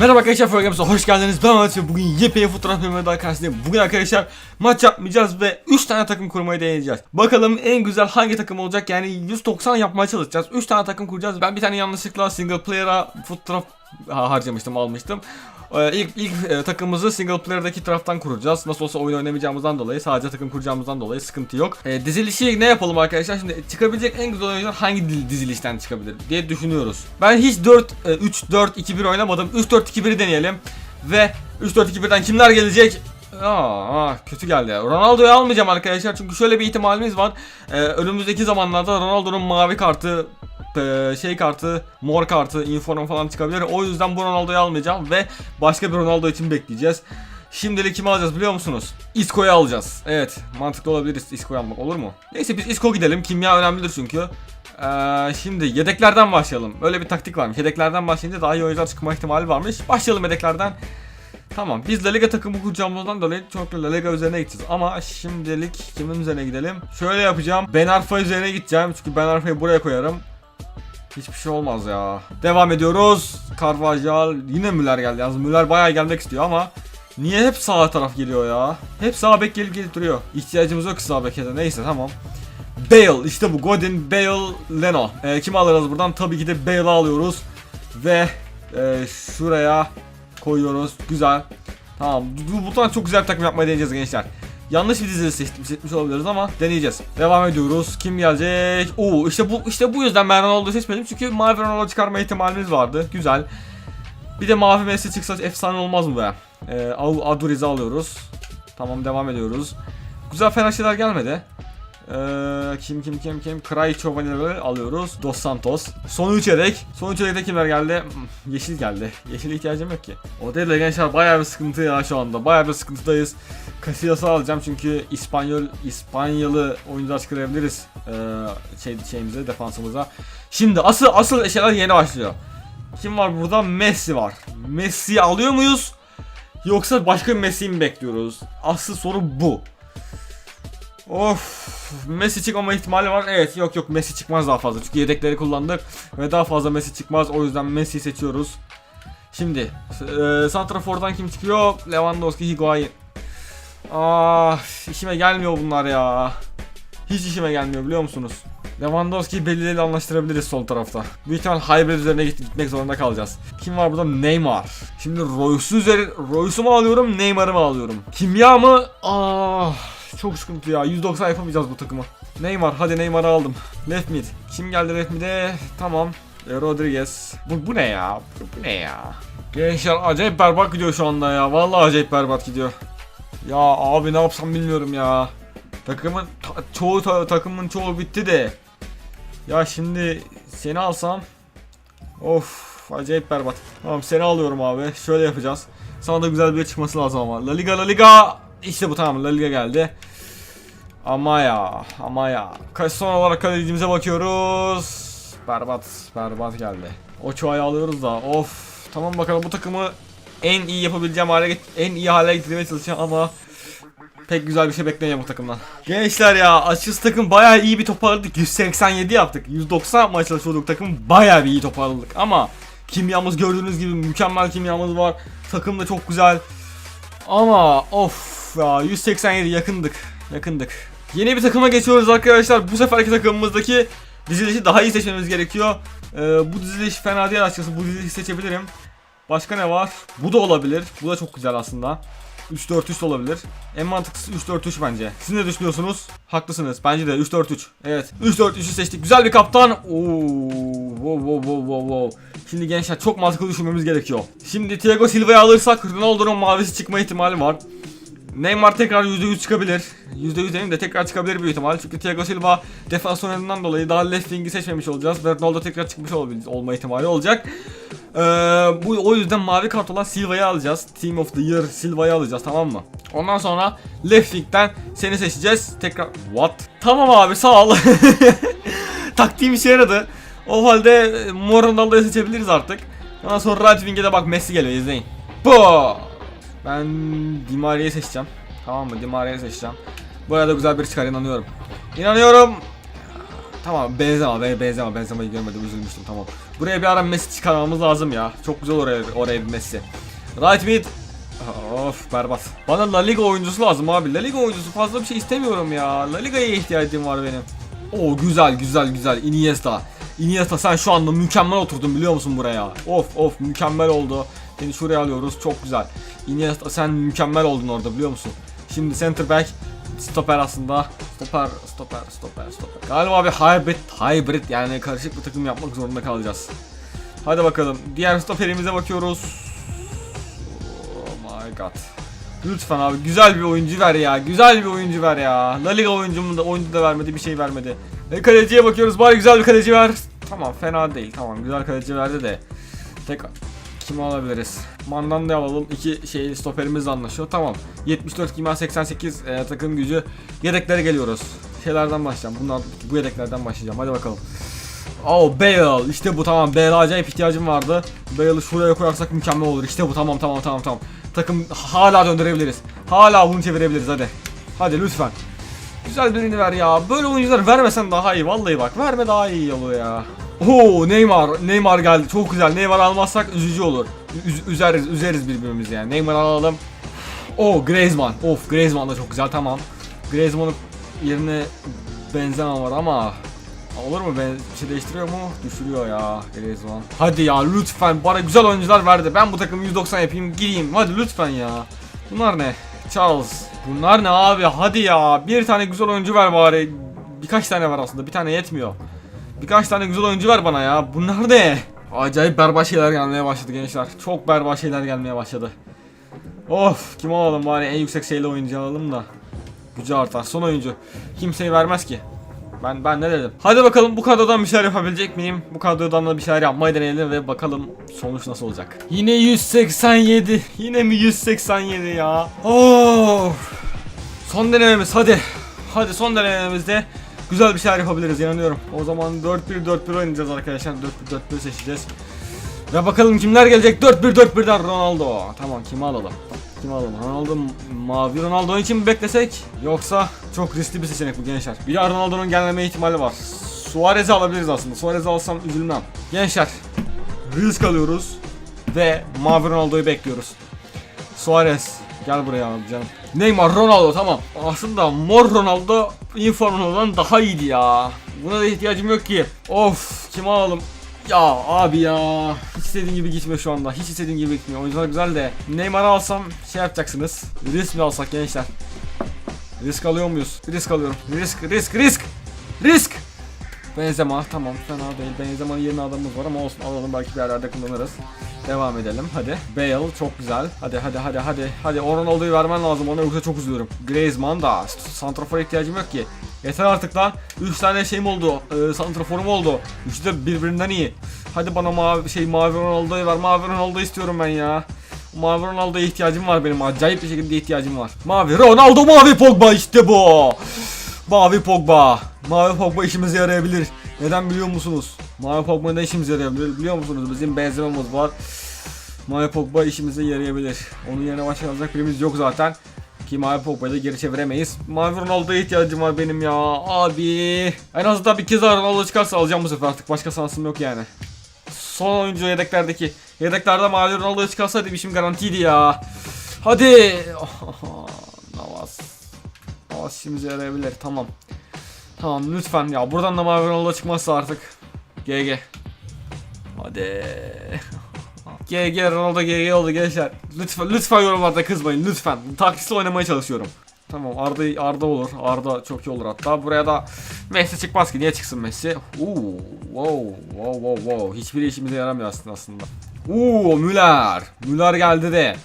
Merhaba arkadaşlar Programımıza hoş geldiniz. Ben Ahmet bugün yepyeni fotoğraf filmine daha karşınızdayım. Bugün arkadaşlar maç yapmayacağız ve 3 tane takım kurmayı deneyeceğiz. Bakalım en güzel hangi takım olacak yani 190 yapmaya çalışacağız. 3 tane takım kuracağız. Ben bir tane yanlışlıkla single player'a fotoğraf ha, harcamıştım almıştım. Ee, ilk ilk e, takımımızı single player'daki taraftan kuracağız. Nasıl olsa oyun oynamayacağımızdan dolayı, sadece takım kuracağımızdan dolayı sıkıntı yok. Ee, dizilişi ne yapalım arkadaşlar? Şimdi çıkabilecek en güzel oyuncular hangi di- dizilişten çıkabilir diye düşünüyoruz. Ben hiç 4 e, 3 4 2 1 oynamadım. 3 4 2 1'i deneyelim ve 3 4 2 1'den kimler gelecek? Aa, kötü geldi. Ronaldo'yu almayacağım arkadaşlar çünkü şöyle bir ihtimalimiz var. Ee, önümüzdeki zamanlarda Ronaldo'nun mavi kartı e, şey kartı, mor kartı, inform falan çıkabilir. O yüzden bu Ronaldo'yu almayacağım ve başka bir Ronaldo için bekleyeceğiz. Şimdilik kimi alacağız biliyor musunuz? Isco'yu alacağız. Evet, mantıklı olabilir Isco'yu almak olur mu? Neyse biz Isco gidelim. Kimya önemlidir çünkü. Ee, şimdi yedeklerden başlayalım. Öyle bir taktik varmış. Yedeklerden başlayınca daha iyi oyuncular çıkma ihtimali varmış. Başlayalım yedeklerden. Tamam biz La Liga takımı kuracağımızdan dolayı çok La Liga üzerine gideceğiz. Ama şimdilik kimin üzerine gidelim? Şöyle yapacağım. Ben Arfa üzerine gideceğim. Çünkü Ben Arfa'yı buraya koyarım. Hiçbir şey olmaz ya. Devam ediyoruz. Carvajal yine Müller geldi. Yalnız Müller bayağı gelmek istiyor ama niye hep sağ taraf geliyor ya? Hep sağ bek gelip gelip duruyor. İhtiyacımız yok sağ beke de. Neyse tamam. Bale işte bu Godin, Bale, Leno. Ee, kimi alırız buradan? Tabii ki de Bale'ı alıyoruz. Ve e, şuraya koyuyoruz. Güzel. Tamam. Bu, buradan çok güzel bir takım yapmayı deneyeceğiz gençler. Yanlış bir dizili seçtim, seçmiş olabiliriz ama deneyeceğiz. Devam ediyoruz. Kim gelecek? Oo işte bu işte bu yüzden ben Ronaldo'yu seçmedim çünkü mavi Ronaldo çıkarma ihtimalimiz vardı. Güzel. Bir de mavi Messi çıksa efsane olmaz mı be? Ee, Aduriz'i alıyoruz. Tamam devam ediyoruz. Güzel fena şeyler gelmedi. Ee, kim kim kim kim? Chovanel'i alıyoruz. Dos Santos. Son 3 yedek. Son 3 yedekte kimler geldi? Hmm, Yeşil geldi. Yeşil ihtiyacım yok ki. O değil de gençler bayağı bir sıkıntı ya şu anda. Bayağı bir sıkıntıdayız. Casillas'ı alacağım çünkü İspanyol İspanyalı oyuncular çıkarabiliriz ee, şey şeyimize defansımıza. Şimdi asıl asıl şeyler yeni başlıyor. Kim var burada? Messi var. Messi'yi alıyor muyuz? Yoksa başka bir Messi'yi mi bekliyoruz? Asıl soru bu. Of Messi çıkmama ihtimali var. Evet yok yok Messi çıkmaz daha fazla. Çünkü yedekleri kullandık ve daha fazla Messi çıkmaz. O yüzden Messi'yi seçiyoruz. Şimdi e, Santrafor'dan kim çıkıyor? Lewandowski, Higuain. Ah işime gelmiyor bunlar ya. Hiç işime gelmiyor biliyor musunuz? Lewandowski'yi belirleriyle anlaştırabiliriz sol tarafta. Büyük ihtimal hybrid üzerine git- gitmek zorunda kalacağız. Kim var burada? Neymar. Şimdi Royce'u üzeri Royce'u mu alıyorum, Neymar'ı mı alıyorum? Kimya mı? Ah, çok sıkıntı ya. 190 yapamayacağız bu takımı. Neymar, hadi Neymar'ı aldım. Left mid. Kim geldi left mid'e? Tamam. E, Rodriguez. Bu, bu ne ya? Bu, bu ne ya? Gençler acayip berbat gidiyor şu anda ya. Vallahi acayip berbat gidiyor. Ya abi ne yapsam bilmiyorum ya. Takımın ta- çoğu ta- takımın çoğu bitti de. Ya şimdi seni alsam Of acayip berbat. Tamam seni alıyorum abi. Şöyle yapacağız. Sana da güzel bir çıkması lazım ama. La Liga La Liga. İşte bu tamam La Liga geldi. Ama ya ama ya. Kaç son olarak kalecimize bakıyoruz. Berbat berbat geldi. O çuayı alıyoruz da of. Tamam bakalım bu takımı en iyi yapabileceğim hale en iyi hale getirmeye çalışacağım ama pek güzel bir şey beklemiyorum bu takımdan. Gençler ya açıkçası takım bayağı iyi bir toparladık. 187 yaptık. 190 yapmaya çalışıyorduk takım bayağı bir iyi toparladık ama kimyamız gördüğünüz gibi mükemmel kimyamız var. Takım da çok güzel. Ama of ya 187 yakındık. Yakındık. Yeni bir takıma geçiyoruz arkadaşlar. Bu seferki takımımızdaki dizilişi daha iyi seçmemiz gerekiyor. Ee, bu diziliş fena değil açıkçası. Bu dizilişi seçebilirim. Başka ne var? Bu da olabilir. Bu da çok güzel aslında. 3-4-3 de olabilir. En mantıklısı 3-4-3 bence. Siz ne düşünüyorsunuz? Haklısınız. Bence de 3-4-3. Evet. 3-4-3'ü seçtik. Güzel bir kaptan. Oo, wow, wow, wow, wow, wow. Şimdi gençler çok mantıklı düşünmemiz gerekiyor. Şimdi Thiago Silva'yı alırsak Ronaldo'nun mavisi çıkma ihtimali var. Neymar tekrar %100 çıkabilir. %100 demeyeyim de tekrar çıkabilir büyük ihtimal. Çünkü Thiago Silva defans dolayı daha left wing'i seçmemiş olacağız. Ve Ronaldo tekrar çıkmış olma ihtimali olacak. Ee, bu o yüzden mavi kart olan Silva'yı alacağız. Team of the Year Silva'yı alacağız tamam mı? Ondan sonra left wing'den seni seçeceğiz. Tekrar what? Tamam abi sağ ol. Taktiğim işe yaradı. O halde Mor seçebiliriz artık. Ondan sonra right wing'e de bak Messi geliyor izleyin. Bu. Ben Di Maria'yı seçeceğim. Tamam mı? Di Maria'yı seçeceğim. Bu arada güzel bir çıkar inanıyorum. İnanıyorum. Tamam Benzema be Benzema Benzema'yı görmedim üzülmüştüm tamam. Buraya bir ara Messi çıkarmamız lazım ya. Çok güzel oraya oraya bir Messi. Right mid. Of berbat. Bana La Liga oyuncusu lazım abi. La Liga oyuncusu fazla bir şey istemiyorum ya. La Liga'ya ihtiyacım var benim. Oo güzel güzel güzel Iniesta. Iniesta sen şu anda mükemmel oturdun biliyor musun buraya? Of of mükemmel oldu. Seni şuraya alıyoruz çok güzel. Iniesta sen mükemmel oldun orada biliyor musun? Şimdi center back stoper aslında. Stoper stoper stoper stoper. Galiba bir hybrid hybrid yani karışık bir takım yapmak zorunda kalacağız. Hadi bakalım. Diğer stoperimize bakıyoruz. Oh my god. Lütfen abi güzel bir oyuncu ver ya. Güzel bir oyuncu ver ya. La Liga oyuncumu da oyuncu da vermedi, bir şey vermedi. Ve kaleciye bakıyoruz. Bari güzel bir kaleci ver. Tamam fena değil. Tamam güzel kaleci verdi de. Tek kimi alabiliriz? Mandan da alalım. İki şey stoperimizle anlaşıyor. Tamam. 74 kima 88 e, takım gücü. Yedeklere geliyoruz. Şeylerden başlayacağım. Bunlar bu yedeklerden başlayacağım. Hadi bakalım. Oh Bale işte bu tamam Bale acayip ihtiyacım vardı Bale'ı şuraya koyarsak mükemmel olur işte bu tamam tamam tamam tamam Takım hala döndürebiliriz Hala bunu çevirebiliriz hadi Hadi lütfen Güzel birini ver ya böyle oyuncular vermesen daha iyi vallahi bak verme daha iyi oluyor ya Oo Neymar Neymar geldi çok güzel Neymar almazsak üzücü olur Üz- üzeriz üzeriz birbirimizi yani Neymar alalım Oh Griezmann of Griezmann da çok güzel tamam Griezmann'ın yerine Benzema var ama Olur mu ben şey değiştiriyor mu? Düşürüyor ya Griezmann. Hadi ya lütfen bana güzel oyuncular verdi. Ben bu takımı 190 yapayım gireyim. Hadi lütfen ya. Bunlar ne? Charles. Bunlar ne abi? Hadi ya. Bir tane güzel oyuncu ver bari. Birkaç tane var aslında. Bir tane yetmiyor. Birkaç tane güzel oyuncu ver bana ya. Bunlar ne? Acayip berbat şeyler gelmeye başladı gençler. Çok berbat şeyler gelmeye başladı. Of kim alalım bari en yüksek şeyli oyuncu alalım da. Gücü artar. Son oyuncu. Kimseyi vermez ki. Ben ben ne dedim? Hadi bakalım bu kadrodan bir şeyler yapabilecek miyim? Bu kadrodan da bir şeyler yapmayı deneyelim ve bakalım sonuç nasıl olacak. Yine 187. Yine mi 187 ya? Oh! Son denememiz hadi. Hadi son denememizde güzel bir şeyler yapabiliriz inanıyorum. O zaman 4-1-4-1 oynayacağız arkadaşlar. 4-1-4-1 seçeceğiz. Ve bakalım kimler gelecek? 4-1-4-1'den Ronaldo. Tamam kimi alalım? Kim alalım? Ronaldo mavi Ronaldo için mi beklesek yoksa çok riskli bir seçenek bu gençler. Bir de Ronaldo'nun gelmeme ihtimali var. Suarez'i alabiliriz aslında. Suarez'i alsam üzülmem. Gençler risk alıyoruz ve mavi Ronaldo'yu bekliyoruz. Suarez gel buraya abi canım. Neymar Ronaldo tamam. Aslında mor Ronaldo inform Ronaldo'dan daha iyiydi ya. Buna da ihtiyacım yok ki. Of kimi alalım? Ya abi ya. Hiç istediğim gibi gitmiyor şu anda. Hiç istediğim gibi gitmiyor. Oyuncular güzel de. Neymar'ı alsam şey yapacaksınız. Risk mi alsak gençler? Risk alıyor muyuz? Risk alıyorum. Risk, risk, risk. Risk. Benzema tamam fena değil. Benzema'nın yerine adamımız var ama olsun alalım belki bir yerlerde kullanırız. Devam edelim hadi. Bale çok güzel. Hadi hadi hadi hadi. Hadi o Ronaldo'yu vermen lazım ona yoksa çok üzülürüm. Griezmann da santrafor ihtiyacım yok ki. Yeter artık lan. 3 tane şeyim oldu. E, santraforum oldu. Üçü de birbirinden iyi. Hadi bana mavi şey mavi Ronaldo'yu ver. Mavi Ronaldo istiyorum ben ya. Mavi Ronaldo'ya ihtiyacım var benim. Acayip bir şekilde ihtiyacım var. Mavi Ronaldo, mavi Pogba işte bu. Mavi Pogba. Mavi Pogba işimize yarayabilir. Neden biliyor musunuz? Mavi Pogba ne işimize yarayabilir biliyor musunuz? Bizim benzememiz var. Mavi Pogba işimize yarayabilir. Onun yerine başka alacak birimiz yok zaten. Ki Mavi Pogba'yı da geri çeviremeyiz. Mavi Ronaldo'ya ihtiyacım var benim ya. Abi. En azından bir kez daha Ronaldo çıkarsa alacağım bu sefer artık. Başka şansım yok yani. Son oyuncu yedeklerdeki. Yedeklerde Mavi Ronaldo çıkarsaydı işim garantiydi ya. Hadi. İşimize yarayabilir. Tamam. Tamam lütfen ya. Buradan da Mavi Ronaldo çıkmazsa artık. GG. Hadi. GG Ronaldo GG oldu gençler. Lütfen lütfen yorumlarda kızmayın lütfen. Taktisle oynamaya çalışıyorum. Tamam Arda Arda olur. Arda çok iyi olur hatta. Buraya da Messi çıkmaz ki. Niye çıksın Messi? Uuu. Wow. Wow wow wow. Hiçbir işimize yaramıyor aslında aslında. Uuu Müller. Müller geldi de.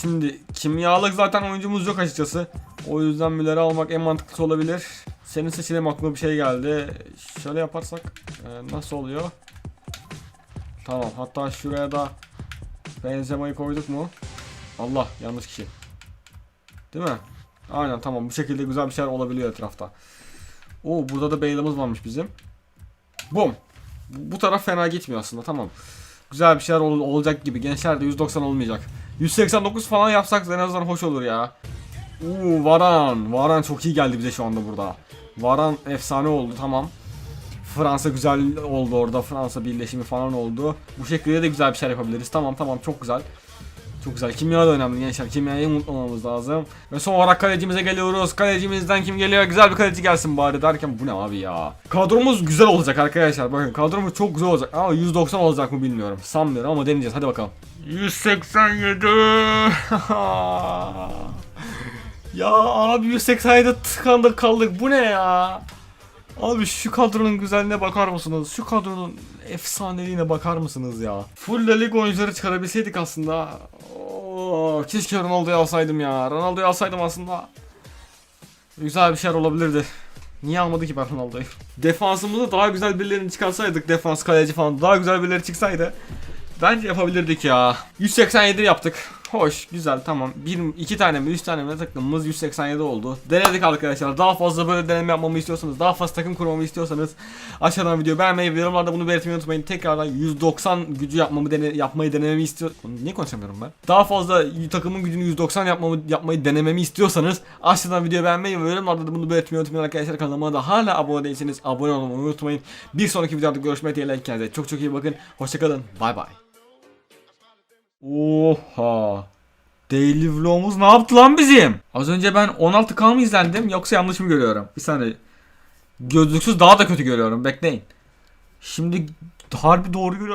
Şimdi kimyalık zaten oyuncumuz yok açıkçası. O yüzden Müller'i almak en mantıklısı olabilir. Senin seçeneğin aklıma bir şey geldi. Şöyle yaparsak e, nasıl oluyor? Tamam hatta şuraya da Benzema'yı koyduk mu? Allah yanlış kişi. Değil mi? Aynen tamam bu şekilde güzel bir şeyler olabiliyor etrafta. Oo burada da Bale'ımız varmış bizim. Bum. Bu taraf fena gitmiyor aslında tamam. Güzel bir şeyler ol- olacak gibi. Gençler de 190 olmayacak. 189 falan yapsak en azından hoş olur ya. Uuu Varan. Varan çok iyi geldi bize şu anda burada. Varan efsane oldu tamam. Fransa güzel oldu orada. Fransa birleşimi falan oldu. Bu şekilde de güzel bir şeyler yapabiliriz. Tamam tamam çok güzel. Çok güzel. Kimya da önemli gençler. Kimyayı unutmamamız lazım. Ve son olarak kalecimize geliyoruz. Kalecimizden kim geliyor? Güzel bir kaleci gelsin bari derken bu ne abi ya? Kadromuz güzel olacak arkadaşlar. Bakın kadromuz çok güzel olacak. Ama 190 olacak mı bilmiyorum. Sanmıyorum ama deneyeceğiz. Hadi bakalım. 187. ya abi 187 tıkandık kaldık. Bu ne ya? Abi şu kadronun güzelliğine bakar mısınız? Şu kadronun efsaneliğine bakar mısınız ya? Full La oyuncuları çıkarabilseydik aslında. Oo, keşke Ronaldo'yu alsaydım ya. Ronaldo'yu alsaydım aslında. Güzel bir şeyler olabilirdi. Niye almadı ki ben Ronaldo'yu? Defansımızda daha güzel birilerini çıkarsaydık. Defans, kaleci falan daha güzel birileri çıksaydı. Bence yapabilirdik ya. 187 yaptık. Hoş, güzel, tamam. Bir, iki tane mi, üç tane mi takımımız 187 oldu. Denedik arkadaşlar. Daha fazla böyle deneme yapmamı istiyorsanız, daha fazla takım kurmamı istiyorsanız aşağıdan video beğenmeyi ve yorumlarda bunu belirtmeyi unutmayın. Tekrardan 190 gücü yapmamı dene, yapmayı denememi istiyor. Niye konuşamıyorum ben? Daha fazla takımın gücünü 190 yapmamı yapmayı denememi istiyorsanız aşağıdan video beğenmeyi ve yorumlarda da bunu belirtmeyi unutmayın arkadaşlar. Kanalıma da hala abone değilseniz abone olmayı unutmayın. Bir sonraki videoda görüşmek dileğiyle kendinize çok çok iyi bakın. Hoşçakalın. Bay bay. Oha. Daily vlogumuz ne yaptı lan bizim? Az önce ben 16K mı izlendim yoksa yanlış mı görüyorum? Bir saniye. Gözlüksüz daha da kötü görüyorum. Bekleyin. Şimdi harbi doğru görüyorum.